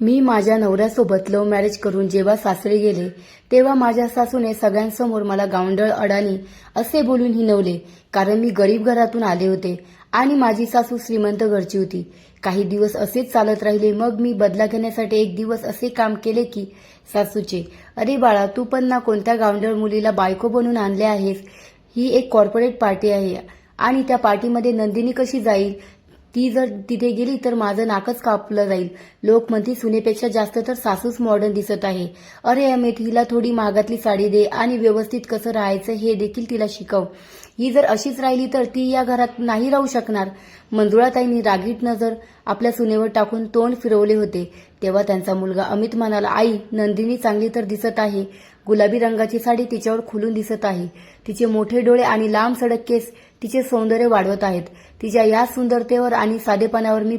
मी माझ्या नवऱ्यासोबत love marriage करून जेव्हा सासरे गेले तेव्हा माझ्या सासूने सगळ्यांसमोर मला गावंडळ अडाणी असे बोलून हिनवले कारण मी गरीब घरातून आले होते आणि माझी सासू श्रीमंत घरची होती. काही दिवस असेच चालत राहिले मग मी बदला घेण्यासाठी एक दिवस असे काम केले की सासूचे अरे बाळा तू पण ना कोणत्या गावंडळ मुलीला बायको बनून आणले आहेस? ही एक कॉर्पोरेट पार्टी आहे आणि त्या पार्टीमध्ये नंदिनी कशी जाईल? ती जर तिथे गेली तर माझं नाकच कापलं जाईल. लोक म्हणतील सुनेपेक्षा जास्त तर सासूच मॉडर्न दिसत आहे. अरे अमित हिला थोडी महागातली साडी दे आणि व्यवस्थित कसं राहायचं हे देखील तिला शिकव. ही जर अशीच राहिली तर ती या घरात नाही राहू शकणार. मंजुळाताईंनी रागीट नजर आपल्या सुनेवर टाकून तोंड फिरवले होते. तेव्हा त्यांचा मुलगा अमित म्हणाला आई नंदिनी चांगली तर दिसत आहे. गुलाबी रंगाची साडी तिच्यावर खुलून दिसत आहे. तिचे मोठे डोळे आणि लांब सडक केस तिचे सौंदर्य वाढवत आहेत. तिच्या या सुंदरतेवर आणि साधेपणावर मी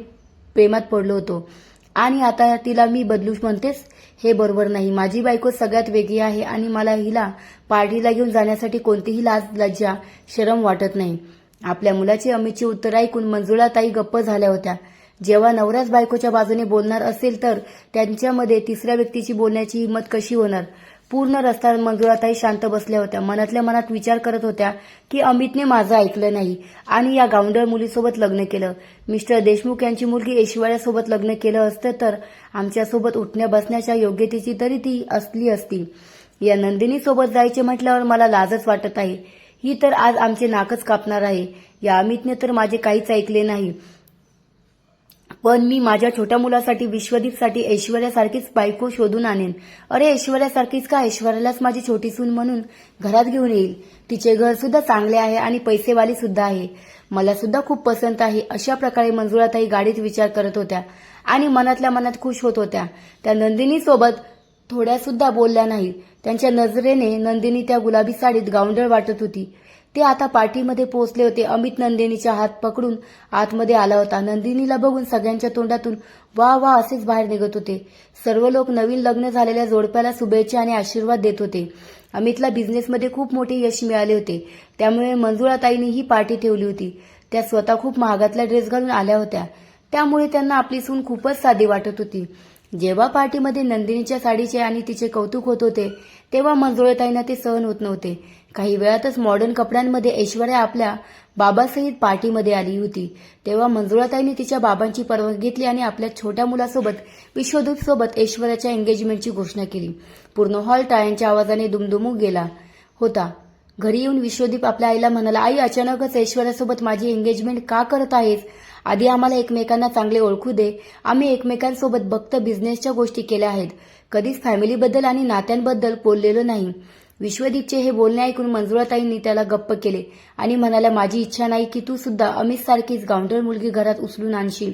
प्रेमात पडलो होतो. आणि आता तिला मी बदलू म्हणतेस? हे बरोबर नाही. माझी बायको सगळ्यात वेगळी आहे आणि मला हिला पार्टीला घेऊन जाण्यासाठी कोणतीही लाज लज्जा शरम वाटत नाही. आपल्या मुलाची अमितची उत्तर ऐकून मंजुळाताई गप्प झाल्या होत्या. जेव्हा नवऱ्याच बायकोच्या बाजूने बोलणार असेल तर त्यांच्यामध्ये तिसऱ्या व्यक्तीची बोलण्याची हिंमत कशी होणार? पूर्ण रस्ता मंजुळाताई शांत बसल्या होत्या. मनातल्या मनात विचार करत होत्या की अमितने माझं ऐकलं नाही आणि या गावंडळ मुलीसोबत लग्न केलं. मिस्टर देशमुख यांची मुलगी ऐश्वर्यासोबत लग्न केलं असतं तर आमच्यासोबत उठण्या बसण्याच्या योग्यतेची तरी ती असली असती. या नंदिनीसोबत जायचे म्हटल्यावर मला लाजच वाटत आहे. ही तर आज आमचे नाकच कापणार आहे. या अमितने तर माझे काहीच ऐकले नाही. पण मी माझ्या छोट्या मुलासाठी विश्वदीपसाठी ऐश्वर्यासारखीच बायको शोधून आणेन. अरे ऐश्वर्यासारखीच का? ऐश्वर्यालाच माझी छोटी सून म्हणून घरात घेऊन येईल. तिचे घर सुद्धा चांगले आहे आणि पैसेवाली सुद्धा आहे. मला सुद्धा खूप पसंत आहे अशा प्रकारे मंजुळाताई गाडीत विचार करत होत्या आणि मनातल्या मनात खुश होत होत्या. त्या नंदिनी सोबत थोड्या सुद्धा बोलल्या नाही त्यांच्या नजरेने नंदिनी त्या गुलाबी साडीत गावंडळ वाटत होती. ते आता पार्टीमध्ये पोहोचले होते. अमित नंदिनीचा हात पकडून आतमध्ये आला होता. नंदिनीला बघून सगळ्यांच्या तोंडातून वा वा असेच बाहेर निघत होते. सर्व लोक नवीन लग्न झालेल्या जोडप्याला शुभेच्छा आणि आशीर्वाद देत होते. अमितला बिझनेसमध्ये खूप मोठे यश मिळाले होते. त्यामुळे मंजुळाताईंनी ही पार्टी ठेवली होती. त्या स्वतः खूप महागातला ड्रेस घालून आल्या होत्या. त्यामुळे त्यांना आपली सून खूपच साधी वाटत होती. जेव्हा पार्टीमध्ये नंदिनीच्या साडीचे आणि तिचे कौतुक होत होते तेव्हा मंजुळताईंना ते सहन होत नव्हते. काही वेळातच मॉडर्न कपड्यांमध्ये ऐश्वर्या आपल्या बाबासहित पार्टीमध्ये आली होती. तेव्हा मंजुळाताईने तिच्या बाबांची परवानगी घेतली आणि आपल्या छोट्या मुलासोबत विश्वदूत सोबत ऐश्वर्याच्या एंगेजमेंटची घोषणा केली. पूर्ण हॉल टाळ्यांच्या आवाजाने दुमदुमू गेला होता. घरी येऊन विश्वदीप आपल्या आईला म्हणाला आई अचानकच ऐश्वर्यासोबत माझी एंगेजमेंट का करत आहेस? आधी आम्हाला एकमेकांना चांगले ओळखू दे. आम्ही एकमेकांसोबत फक्त बिझनेसच्या गोष्टी केल्या आहेत. कधीच फॅमिलीबद्दल आणि नात्यांबद्दल बोललेलो नाही. विश्वदीपचे हे बोलणे ऐकून मंजुळाताईंनी त्याला गप्प केले आणि म्हणाल्या माझी इच्छा नाही की तू सुद्धा अमित सारखीच गावंढळ मुलगी घरात उचलून आणशील.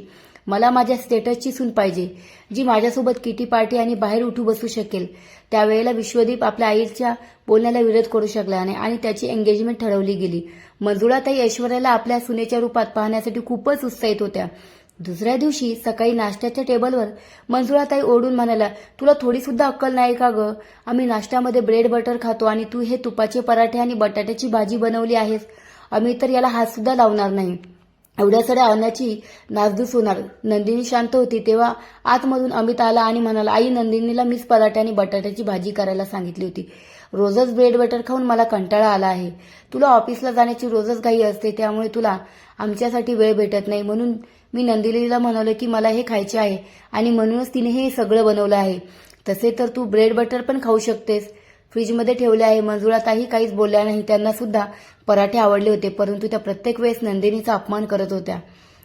मला माझ्या स्टेटसची सून पाहिजे जी माझ्यासोबत किटी पार्टी आणि बाहेर उठू बसू शकेल त्यावेळेला विश्वदीप आपल्या आईच्या बोलण्याला विरोध करू शकला नाही आणि त्याची एंगेजमेंट ठरवली गेली. मंजुळाताई ऐश्वर्याला आपल्या सुनेच्या रूपात पाहण्यासाठी खूपच उत्साहित होत्या. दुसऱ्या दिवशी सकाळी नाश्त्याच्या टेबलवर मंजुळाताई ओढून म्हणाला तुला थोडी सुद्धा अक्कल नाही का ग? आम्ही नाश्त्यामध्ये ब्रेड बटर खातो आणि तू हे तुपाचे पराठे आणि बटाट्याची भाजी बनवली आहेस. आम्ही तर याला हात सुद्धा लावणार नाही. एवढ्या सगळ्या अन्नाची नासधूस होणार. नंदिनी शांत होती तेव्हा आतमधून अमित आला आणि म्हणाला आई नंदिनीला मीच पराठे आणि बटाट्याची भाजी करायला सांगितली होती. रोजच ब्रेड बटर खाऊन मला कंटाळा आला आहे. तुला ऑफिसला जाण्याची रोजच घाई असते त्यामुळे तुला आमच्यासाठी वेळ भेटत नाही. म्हणून मी नंदिनीला म्हणालो की मला हे खायचे आहे आणि म्हणूनच तिने हे सगळं बनवलं आहे. तसे तर तू ब्रेड बटर पण खाऊ शकतेस. फ्रीजमध्ये ठेवले आहे. मंजुळाताही काहीच बोलल्या नाही. त्यांना सुद्धा पराठे आवडले होते परंतु त्या प्रत्येक वेळेस नंदिनीचा अपमान करत होत्या.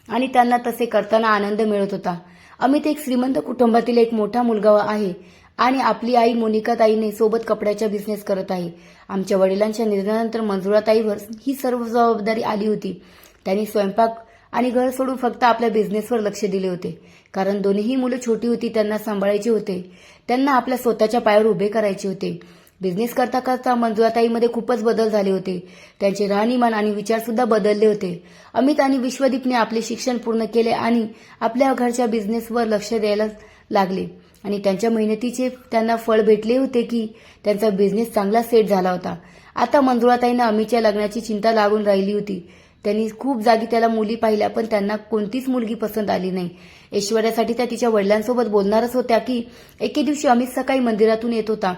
आणि त्यांना तसे करताना आनंद मिळत होता. अमित एक श्रीमंत कुटुंबातील एक मोठा मुलगा आहे. आणि आपली आई मोनिका ताईने सोबत कपड्याचा बिझनेस करत आहे. आमच्या वडिलांच्या निधनानंतर मंजुळाताईवर ही सर्व जबाबदारी आली होती. त्यांनी स्वयंपाक आणि घर सोडून फक्त आपल्या बिझनेसवर लक्ष दिले होते. कारण दोन्हीही मुलं छोटी होती त्यांना सांभाळायचे होते. त्यांना आपल्या स्वतःच्या पायावर उभे करायचे होते. बिझनेस करता करता मंजुळाताईमध्ये खूपच बदल झाले होते. त्यांचे राहणीमान आणि विचार सुद्धा बदलले होते. अमित आणि विश्वदीपने आपले शिक्षण पूर्ण केले आणि आपल्या घरच्या बिझनेसवर लक्ष द्यायला लागले. आणि त्यांच्या मेहनतीचे त्यांना फळ भेटले होते की त्यांचा बिझनेस चांगला सेट झाला होता. आता मंजुळाताईंना अमितच्या लग्नाची चिंता लागून राहिली होती. त्यांनी खूप जागी त्याला मुली पाहिल्या पण त्यांना कोणतीच मुलगी पसंत आली नाही. ऐश्वर्यासाठी त्या तिच्या वडिलांसोबत बोलणारच होत्या की एके दिवशी अमित सकाळी मंदिरातून येत होता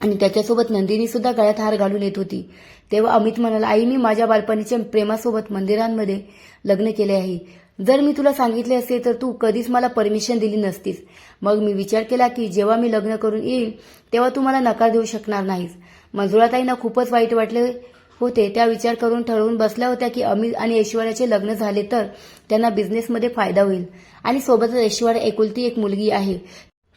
आणि त्याच्यासोबत नंदिनी सुद्धा गळ्यात हार घालून येत होती. तेव्हा अमित म्हणाला आई मी माझ्या बालपणीच्या प्रेमासोबत मंदिरांमध्ये लग्न केले आहे. जर मी तुला सांगितले असते तर तू कधीच मला परमिशन दिली नसतीस. मग मी विचार केला की जेव्हा मी लग्न करून येईल तेव्हा तू मला नकार देऊ शकणार नाहीस. मंजुळाताईंना खूपच वाईट वाटले होते. त्या विचार करून ठरवून बसल्या होत्या की अमित आणि ऐश्वर्याचे लग्न झाले तर त्यांना बिझनेसमध्ये फायदा होईल. आणि सोबतच ऐश्वर्या एकुलती एक मुलगी आहे.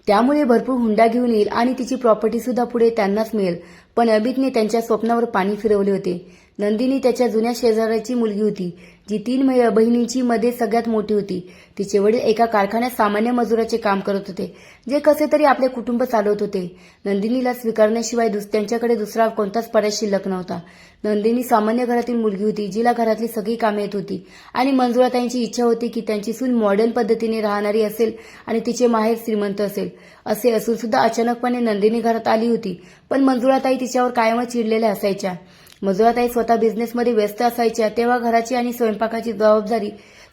त्यामुळे भरपूर हुंडा घेऊन येईल आणि तिची प्रॉपर्टी सुद्धा पुढे त्यांनाच मिळेल. पण अमितने त्यांच्या स्वप्नावर पाणी फिरवले होते. नंदिनी त्याच्या जुन्या शेजाऱ्याची मुलगी होती. जी तीन मै- बहिणींची मध्ये सगळ्यात मोठी होती. तिचे वडील एका कारखान्यात सामान्य मजुराचे काम करत होते जे कसे तरी आपले कुटुंब चालवत होते. नंदिनीला स्वीकारण्याशिवाय दुस- त्यांच्याकडे दुसरा कोणताच पर्याय शिल्लक नव्हता. नंदिनी सामान्य घरातील मुलगी होती जिला घरातली सगळी कामे येत होती. आणि मंजुळाताईंची इच्छा होती की त्यांची सून मॉडर्न पद्धतीने राहणारी असेल आणि तिचे माहेर श्रीमंत असेल. असे असून सुद्धा अचानकपणे नंदिनी घरात आली होती पण मंजुळाताई तिच्यावर कायमच चिडलेल्या असायच्या. मजुराताई स्वतः बिझनेसमध्ये व्यस्त असायच्या तेव्हा घराची आणि स्वयंपाकाची जबाबदारी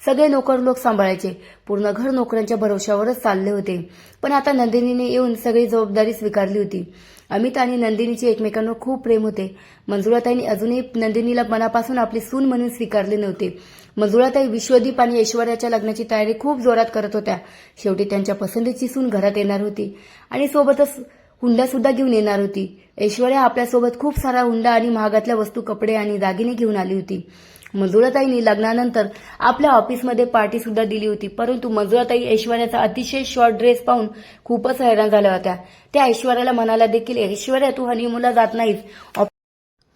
सगळे नोकर लोक सांभाळायचे. पूर्ण घर नोकऱ्यांच्या भरवशावरच चालले होते. पण आता नंदिनीने येऊन सगळी जबाबदारी स्वीकारली होती. अमित आणि नंदिनीचे एकमेकांवर खूप प्रेम होते. मंजुळाताईंनी अजूनही नंदिनीला मनापासून आपली सून म्हणून स्वीकारले नव्हते. मंजुळाताई विश्वदीप आणि ऐश्वर्याच्या लग्नाची तयारी खूप जोरात करत होत्या. शेवटी त्यांच्या पसंतीची सून घरात येणार होती. आणि सोबतच हुंडा सुद्धा घेऊन येणार होती. ऐश्वर्या आपल्यासोबत खूप सारा हुंडा आणि महागातल्या वस्तू कपडे आणि दागिने घेऊन आली होती. मंजुळाताईंनी लग्नानंतर आपल्या ऑफिसमध्ये पार्टी सुद्धा दिली होती परंतु मंजुळाताई ऐश्वर्याचा अतिशय शॉर्ट ड्रेस पाहून खूपच हैराण झाल्या होत्या. त्या ऐश्वर्याला म्हणाला देखील ऐश्वर्या तू हनीमूनला जात नाहीस.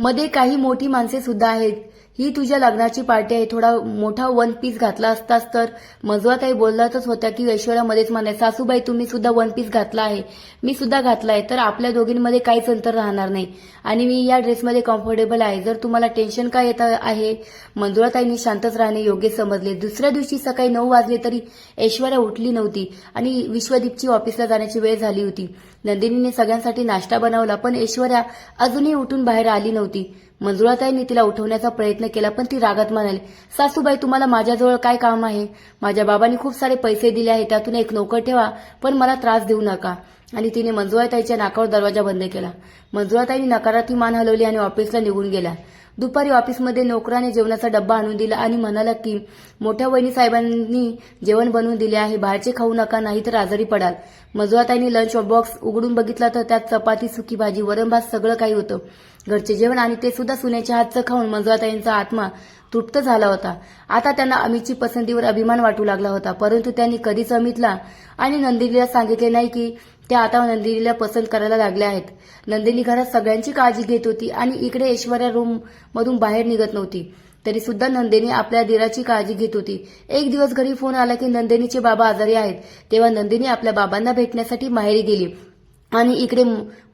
मध्ये काही मोठी माणसे सुद्धा आहेत. ही तुझ्या लग्नाची पार्टी आहे थोडा मोठा वन पीस घातला असतास तर? मंजुळाताई बोललातच होत्या की ऐश्वर्या मध्येच म्हणाय सासूबाई तुम्ही सुद्धा वन पीस घातला आहे. मी सुद्धा घातला आहे तर आपल्या दोघींमध्ये काहीच अंतर राहणार नाही. आणि मी या ड्रेसमध्ये कम्फर्टेबल आहे. जर तुम्हाला टेन्शन काय येत आहे? मंजुळाताईंनी शांतच राहणे योग्य समजले. दुसऱ्या दिवशी सकाळी नऊ वाजले तरी ऐश्वर्या उठली नव्हती आणि विश्वदीपची ऑफिसला जाण्याची वेळ झाली होती. नंदिनीने सगळ्यांसाठी नाश्ता बनवला पण ऐश्वर्या अजूनही उठून बाहेर आली नव्हती. मंजुळाताईंनी तिला उठवण्याचा प्रयत्न केला पण ती रागात म्हणाली सासूबाई तुम्हाला माझ्याजवळ काय काम आहे? माझ्या बाबांनी खूप सारे पैसे दिले आहेत त्यातून एक नोकर ठेवा पण मला त्रास देऊ नका. आणि तिने मंजुळाताईच्या नाकावर दरवाजा बंद केला. मंजुळाताईंनी नकारार्थी मान हलवली आणि ऑफिसला निघून गेला. दुपारी ऑफिसमध्ये नोकराने जेवणाचा डब्बा आणून दिला आणि म्हणाला की मोठ्या वहिनी साहेबांनी जेवण बनवून दिले आहे बाहेरचे खाऊ नका नाही तर आजारी पडाल. मंजुळाताईंनी लंच बॉक्स उघडून बघितला तर त्यात चपाती सुकी भाजी वरण भात सगळं काही होतं. घरचे जेवण आणि ते सुद्धा सुनेच्या हातचं खाऊन मंजुळाताईंचा आत्मा तृप्त झाला होता. आता त्यांना अमितची पसंतीवर अभिमान वाटू लागला होता परंतु त्यांनी कधीच अमितला आणि नंदिनीला सांगितले नाही की त्या आता नंदिनीला पसंत करायला लागल्या आहेत. नंदिनी घरात सगळ्यांची काळजी घेत होती आणि इकडे ऐश्वर्या रूम मधून बाहेर निघत नव्हती. तरी सुद्धा नंदिनी आपल्या दिराची काळजी घेत होती. एक दिवस घरी फोन आला की नंदिनीचे बाबा आजारी आहेत. तेव्हा नंदिनी आपल्या बाबांना भेटण्यासाठी माहेरी गेली. आणि इकडे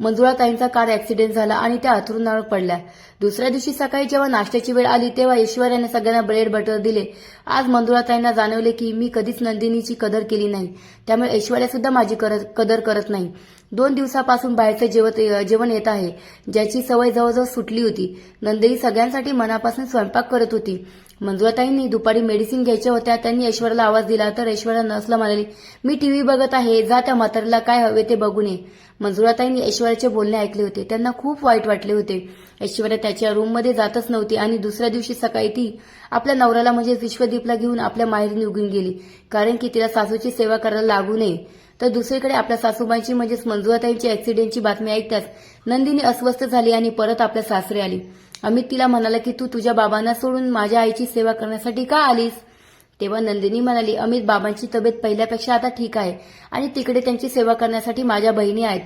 मंजुळाताईंचा कार ऍक्सिडेंट झाला आणि त्या अथरुणावर पडल्या. दुसऱ्या दिवशी सकाळी जेव्हा नाश्त्याची वेळ आली तेव्हा ऐश्वर्याने सगळ्यांना ब्रेड बटर दिले. आज मंजुळाताईंना जाणवले की मी कधीच नंदिनीची कदर केली नाही. त्यामुळे ऐश्वर्या सुद्धा माझी कदर करत नाही. दोन दिवसापासून बाहेरचे जेवत जेवण येत आहे. ज्याची सवय जवळजवळ सुटली होती. नंदिनी सगळ्यांसाठी मनापासून स्वयंपाक करत होती. मंजुळाताईंनी दुपारी मेडिसिन घ्यायच्या होत्या. त्यांनी ऐश्वर्याला आवाज दिला तर ऐश्वर्या नसला म्हणाली मी टीव्ही बघत आहे. जा त्या म्हातारीला काय हवे ते बघू नये मंजुळाताईंनी ऐश्वर्याचे बोलणे ऐकले होते. त्यांना खूप वाईट वाटले होते. ऐश्वर्या त्याच्या रूममध्ये जातच नव्हती आणि दुसऱ्या दिवशी सकाळी ती आपल्या नवऱ्याला म्हणजे विश्वदीपला घेऊन आपल्या माहेरी निघून गेली. कारण की तिला सासूची सेवा करायला लागू नये. तर दुसरीकडे आपल्या सासूबाईंची म्हणजेच मंजुळाताईंची अॅक्सिडेंटची बातमी ऐकताच नंदिनी अस्वस्थ झाली आणि परत आपल्या सासरे आली. अमित तिला म्हणाला की तू तुझ्या बाबांना सोडून माझ्या आईची सेवा करण्यासाठी का आलीस? तेव्हा नंदिनी म्हणाली अमित बाबांची तब्येत पहिल्यापेक्षा आता ठीक आहे आणि तिकडे त्यांची सेवा करण्यासाठी माझ्या बहिणी आहेत.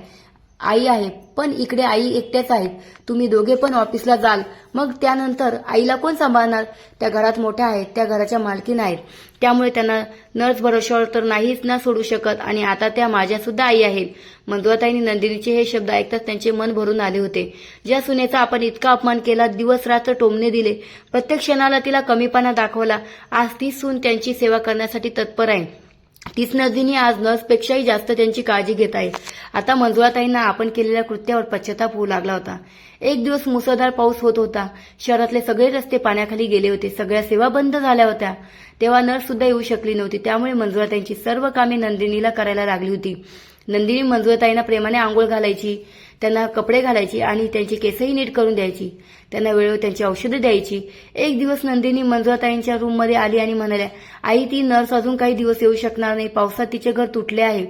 आई आहे पण इकडे आई एकट्याच आहेत. तुम्ही दोघे पण ऑफिसला जाल. मग त्यानंतर आईला कोण सांभाळणार? त्या घरात मोठ्या आहेत त्या घराच्या मालकीन आहेत. त्यामुळे त्यांना नर्स भरोशावर तर नाहीच ना सोडू शकत. आणि आता त्या माझ्या सुद्धा आई आहेत. मंजुळाताईंनी नंदिनीचे हे शब्द ऐकताच त्यांचे मन भरून आले होते. ज्या सुनेचा आपण इतका अपमान केला दिवस रात्र टोमणे दिले. प्रत्येक क्षणाला तिला कमीपणा दाखवला. आज ती सून त्यांची सेवा करण्यासाठी तत्पर आहे. तीच नंदिनी आज नर्सपेक्षाही जास्त त्यांची काळजी घेत आहे आता मंजुळाताईंना आपण केलेल्या कृत्यावर पश्चाताप होऊ लागला होता. एक दिवस मुसळधार पाऊस होत होता. शहरातले सगळे रस्ते पाण्याखाली गेले होते. सगळ्या सेवा बंद झाल्या होत्या. तेव्हा नर्स सुद्धा येऊ शकली नव्हती. त्यामुळे मंजुळाताईंची सर्व कामे नंदिनीला करायला लागली होती. नंदिनी मंजुळताईंना प्रेमाने आंघोळ घालायची त्यांना कपडे घालायची आणि त्यांची केसही नीट करून द्यायची. त्यांना वेळेवर त्यांची औषधं द्यायची. एक दिवस नंदिनी मंजुळाताईंच्या रूममध्ये आली आणि म्हणाल्या आई ती नर्स अजून काही दिवस येऊ शकणार नाही. पावसात तिचे घर तुटले आहे.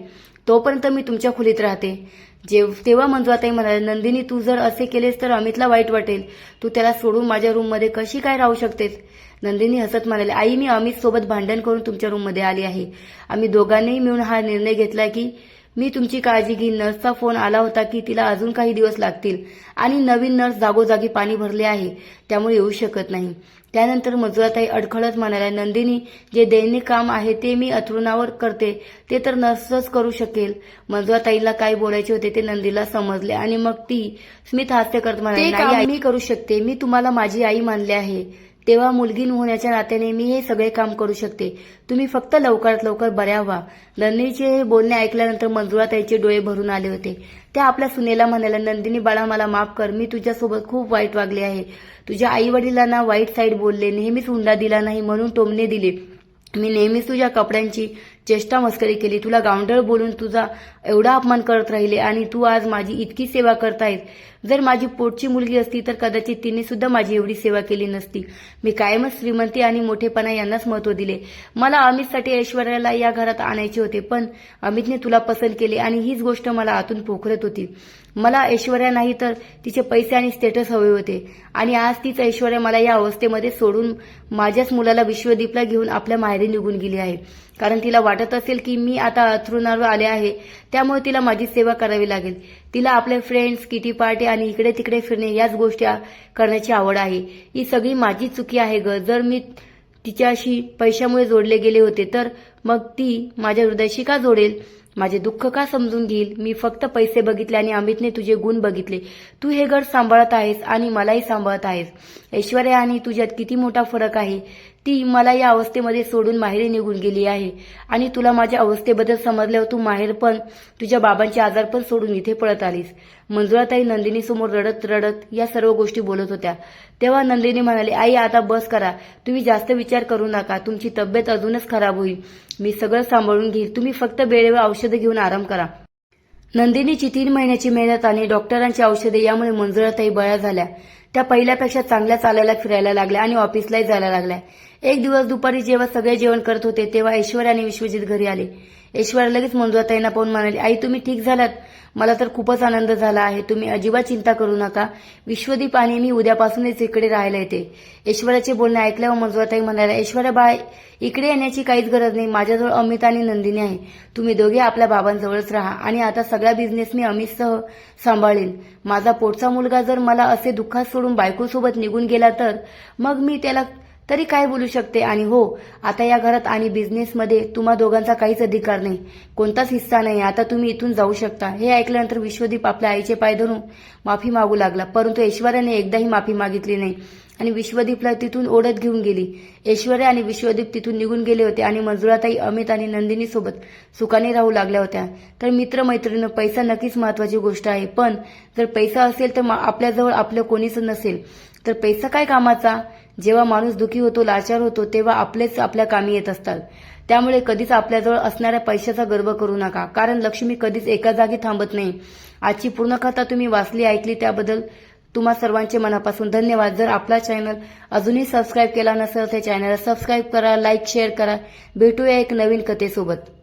तोपर्यंत मी तुमच्या खोलीत राहते. जेव तेव्हा मंजुळाताई म्हणाले नंदिनी तू जर असे केलेस तर अमितला वाईट वाटेल. तू त्याला सोडून माझ्या रूममध्ये कशी काय राहू शकतेस? नंदिनी हसत म्हणाले आई मी अमित सोबत भांडण करून तुमच्या रूममध्ये आली आहे. आम्ही दोघांनीही मिळून हा निर्णय घेतला की मी तुमची काळजी घेईन. नर्सचा फोन आला होता की तिला अजून काही दिवस लागतील. आणि नवीन नर्स जागोजागी पाणी भरले आहे. त्यामुळे येऊ शकत नाही. त्यानंतर मजुराताई अडखळत म्हणाल्या नंदिनी जे दैनिक काम आहे ते मी अथरुणावर करते. ते तर नर्सच करू शकेल. मंजुळाताईला काय बोलायचे होते ते नंदीला समजले. आणि मग ती स्मित हास्य करत म्हणाली "नाही, आई, मी करू शकते. मी तुम्हाला माझी आई मानले आहे. तेव्हा मुलगी न होण्याच्या नात्याने मी हे सगळे काम करू शकते. तुम्ही फक्त लवकरात लवकर बऱ्या व्हा. नंदिनीचे हे बोलणे ऐकल्यानंतर मंजुळाताईचे डोळे भरून आले होते. त्या आपल्या सुनेला म्हणाल्या नंदिनी बाळा मला माफ कर. मी तुझ्यासोबत खूप वाईट वागले आहे. तुझ्या आई वडिलांना वाईट साईड बोलले. नेहमीच हुंडा दिला नाही म्हणून टोमणे दिले. मी नेहमीच तुझ्या कपड्यांची चेष्टा मस्करी केली. तुला गावंढळ बोलून तुझा एवढा अपमान करत राहिले आणि तू आज माझी इतकी सेवा करतायस जर माझी पोटची मुलगी असती तर कदाचित तिने सुद्धा माझी एवढी सेवा केली नसती. मी कायमच श्रीमंती आणि मोठेपणा यांनाच महत्त्व दिले. मला अमितसाठी ऐश्वर्याला या घरात आणायचे होते पण अमितने तुला पसंत केले आणि हीच गोष्ट मला आतून पोखरत होती. मला ऐश्वर्या नाही तर तिचे पैसे आणि स्टेटस हवे होते. आणि आज तीच ऐश्वर्या मला या अवस्थेमध्ये सोडून माझ्याच मुलाला विश्वदीपला घेऊन आपल्या माहेरी निघून गेली आहे. कारण तिला वाटत असेल की मी आता अथरुणावर आले आहे. त्यामुळे तिला माझी सेवा करावी लागेल. तिला आपले फ्रेंड्स किटी पार्टी आणि इकडे तिकडे फिरणे याच गोष्टी करण्याची आवड आहे. ही सगळी माझी चुकी आहे ग. जर मी तिच्याशी पैशामुळे जोडले गेले होते तर मग ती माझ्या हृदयाशी का जोडेल? माझे दुःख का समजून घेईल? मी फक्त पैसे बघितले आणि अमितने तुझे गुण बघितले. तू हे घर सांभाळत आहेस आणि मलाही सांभाळत आहेस. ऐश्वर्या आणि तुझ्यात किती मोठा फरक आहे? ती मला या अवस्थेमध्ये सोडून माहेरी निघून गेली आहे. आणि तुला माझ्या अवस्थेबद्दल समजल्यावर तू माहेर पण तुझ्या बाबांचे आजार पण सोडून इथे पळत आलीस. मंजुळाताई नंदिनी समोर रडत रडत या सर्व गोष्टी बोलत होत्या. तेव्हा नंदिनी म्हणाली आई आता बस करा. तुम्ही जास्त विचार करू नका. तुमची तब्येत अजूनच खराब होईल. मी सगळं सांभाळून घेईल. तुम्ही फक्त वेळेवर औषधं घेऊन आराम करा. नंदिनीची तीन महिन्याची मेहनत आणि डॉक्टरांची औषधे यामुळे मंजुळाताई बळ्या झाल्या. त्या पहिल्यापेक्षा चांगल्या चालायला फिरायला लागल्या आणि ऑफिसलाही जायला लागल्या. एक दिवस दुपारी जेव्हा सगळे जेवण करत होते तेव्हा ऐश्वर्या आणि विश्वजित घरी आले. ऐश्वर्या लगेच मंजुळाताईंना पाहून म्हणाली आई तुम्ही ठीक झालात. मला तर खूपच आनंद झाला आहे. तुम्ही अजिबात चिंता करू नका. विश्वदीप आणि मी उद्यापासूनच इकडे राहायला येते. ऐश्वर्याचे बोलणे ऐकल्यावर मंजुळाताई म्हणाल्या ऐश्वर्या बाय इकडे येण्याची काहीच गरज नाही. माझ्याजवळ अमित आणि नंदिनी आहे. तुम्ही दोघे आपल्या बाबांजवळच राहा. आणि आता सगळा बिझनेस मी अमितसह सांभाळेन. माझा पोटचा मुलगा जर मला असे दुःखात सोडून बायकोसोबत निघून गेला तर मग मी त्याला तरी काय बोलू शकते? आणि हो आता या घरात आणि बिझनेसमध्ये तुम्हा दोघांचा काहीच अधिकार नाही. कोणताच हिस्सा नाही. आता तुम्ही इथून जाऊ शकता. हे ऐकल्यानंतर विश्वदीप आपल्या आईचे पाय धरून माफी मागू लागला. परंतु ऐश्वर्याने एकदाही माफी मागितली नाही. आणि विश्वदीपला तिथून ओढत घेऊन गेली. ऐश्वर्या आणि विश्वदीप तिथून निघून गेले होते आणि मंजुळाताई अमित आणि नंदिनी सोबत सुखाने राहू लागल्या होत्या. तर मित्रमैत्रिणी पैसा नक्कीच महत्वाची गोष्ट आहे. पण जर पैसा असेल तर मा- आपल्याजवळ आपलं कोणीच नसेल. तर पैसा काय कामाचा? जेव्हा माणूस दुखी होतो लाचार होतो तेव्हा आपलेच आपल्या कामी येत असतात. त्यामुळे कधीच आपल्याजवळ असणाऱ्या पैशाचा गर्व करू नका. कारण लक्ष्मी कधीच एका जागी थांबत नाही. आजची पूर्ण कथा तुम्ही वाचली ऐकली त्याबद्दल तुम्हा सर्वांचे मनापासून धन्यवाद. जर आपला चॅनल अजूनही सबस्क्राईब केला नसेल तर चॅनलला सबस्क्राईब करा लाईक शेअर करा. भेटूया एक नवीन कथेसोबत.